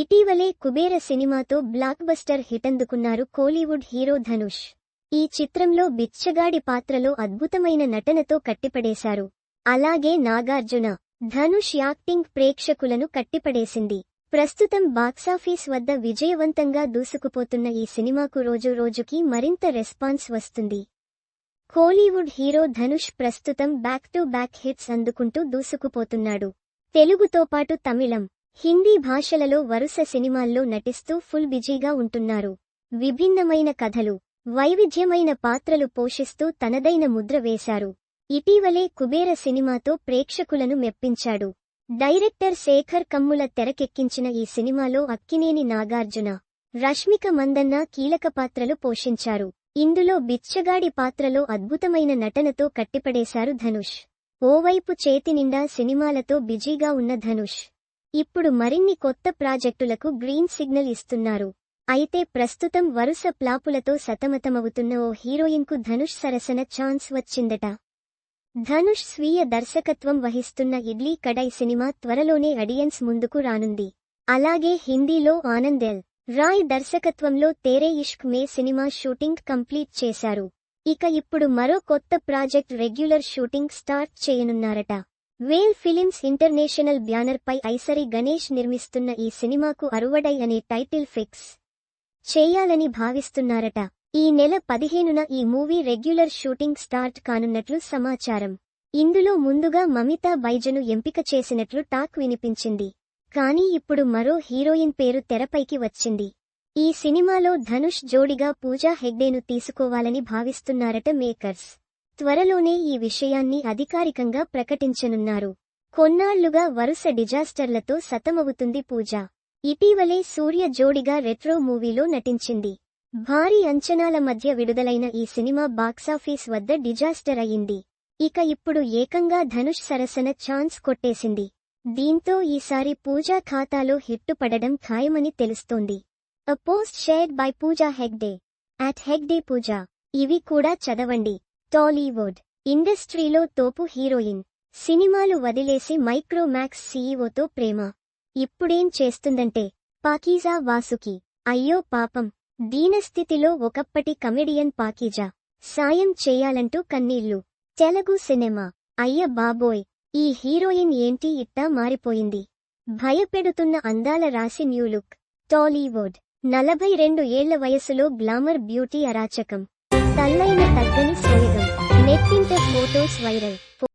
ఇటీవలే కుబేర సినిమాతో block buster hit అందుకున్నారు కోలీవుడ్ హీరో ధనుష్. ఈ చిత్రంలో బిచ్చగాడి పాత్రలో అద్భుతమైన నటనతో కట్టిపడేశారు. అలాగే నాగార్జున. ధనుష్ యాక్టింగ్ ప్రేక్షకులను కట్టిపడేసింది. ప్రస్తుతం బాక్సాఫీస్ వద్ద విజయవంతంగా దూసుకుపోతున్న ఈ సినిమాకు రోజు రోజుకి మరింత రెస్పాన్స్ వస్తుంది. కోలీవుడ్ హీరో ధనుష్ ప్రస్తుతం బ్యాక్ టు బ్యాక్ హిట్స్ అందుకుంటూ దూసుకుపోతున్నాడు. తెలుగుతో పాటు తమిళం. హిందీ భాషలలో వరుస సినిమాల్లో నటిస్తూ ఫుల్ బిజీగా ఉంటున్నారు. విభిన్నమైన కథలు వైవిధ్యమైన పాత్రలు పోషిస్తూ తనదైన ముద్ర వేశారు. ఇటీవలే కుబేర సినిమాతో ప్రేక్షకులను మెప్పించాడు. డైరెక్టర్ శేఖర్ కమ్ముల తెరకెక్కించిన ఈ సినిమాలో అక్కినేని నాగార్జున రష్మిక మందన్న కీలక పాత్రలు పోషించారు. ఇందులో బిచ్చగాడి పాత్రలో అద్భుతమైన నటనతో కట్టిపడేశారు ధనుష్. ఓవైపు చేతినిండా సినిమాలతో బిజీగా ఉన్న ధనుష్. ఇప్పుడు మరిన్ని కొత్త ప్రాజెక్టులకు గ్రీన్ సిగ్నల్ ఇస్తున్నారు. అయితే ప్రస్తుతం వరుస ప్లాపులతో సతమతమవుతున్న ఓ హీరోయిన్కు ధనుష్ సరసన ఛాన్స్ వచ్చిందట. ధనుష్ స్వీయ దర్శకత్వం వహిస్తున్న ఇడ్లీ కడై సినిమా త్వరలోనే అడియన్స్ ముందుకు రానుంది. అలాగే హిందీలో ఆనందెల్ రాయ్ దర్శకత్వంలో Tere Ishk Mein cinema shooting complete చేశారు. ఇక ఇప్పుడు మరో కొత్త ప్రాజెక్ట్ రెగ్యులర్ షూటింగ్ స్టార్ట్ చేయనున్నారట. వేల్ ఫిలిమ్స్ ఇంటర్నేషనల్ బ్యానర్ పై ఐసరి గణేష్ నిర్మిస్తున్న ఈ సినిమాకు అరువడై అనే టైటిల్ ఫిక్స్ చేయాలని భావిస్తున్నారట. ఈ నెల పదిహేనున ఈ మూవీ రెగ్యులర్ షూటింగ్ స్టార్ట్ కానున్నట్లు సమాచారం. ఇందులో ముందుగా మమితా బైజను ఎంపిక చేసినట్లు టాక్ వినిపించింది. కానీ ఇప్పుడు మరో హీరోయిన్ పేరు తెరపైకి వచ్చింది. ఈ సినిమాలో ధనుష్ జోడిగా పూజా హెగ్డేను తీసుకోవాలని భావిస్తున్నారట మేకర్స్. త్వరలోనే ఈ విషయాన్ని అధికారికంగా ప్రకటించనున్నారు. కొన్నాళ్ళుగా వరుస డిజాస్టర్లతో సతమవుతుంది పూజ. ఇటీవలే సూర్య జోడిగా రెట్రో మూవీలో నటించింది. భారీ అంచనాల మధ్య విడుదలైన ఈ సినిమా బాక్సాఫీస్ వద్ద డిజాస్టర్ అయింది. ఇక ఇప్పుడు ఏకంగా ధనుష్ సరసన ఛాన్స్ కొట్టేసింది. దీంతో ఈసారి పూజా ఖాతాలో హిట్టు పడడం ఖాయమని తెలుస్తోంది. A post shared by Pooja Hegde. At Hegde Pooja. ఇవి కూడా చదవండి. టాలీవుడ్ ఇండస్ట్రీలో తోపు హీరోయిన్. సినిమాలు వదిలేసి మైక్రోమాక్స్ సీఈఓతో ప్రేమ. ఇప్పుడేం చేస్తుందంటే పాకీజా వాసుకి అయ్యో పాపం దీనస్థితిలో ఒకప్పటి కమెడియన్ పాకీజా. సాయం చేయాలంటూ కన్నీళ్ళు. తెలుగు సినిమా. అయ్య బాబోయ్ ఈ హీరోయిన్ ఏంటి ఇట్టా మారిపోయింది. భయపెడుతున్న అందాల రాసి న్యూ లుక్. టాలీవుడ్. నలభై రెండు ఏళ్ళ వయసులో గ్లామర్ బ్యూటీ అరాచకం. తల్లైన తగ్గని సోయగం Making the photos viral.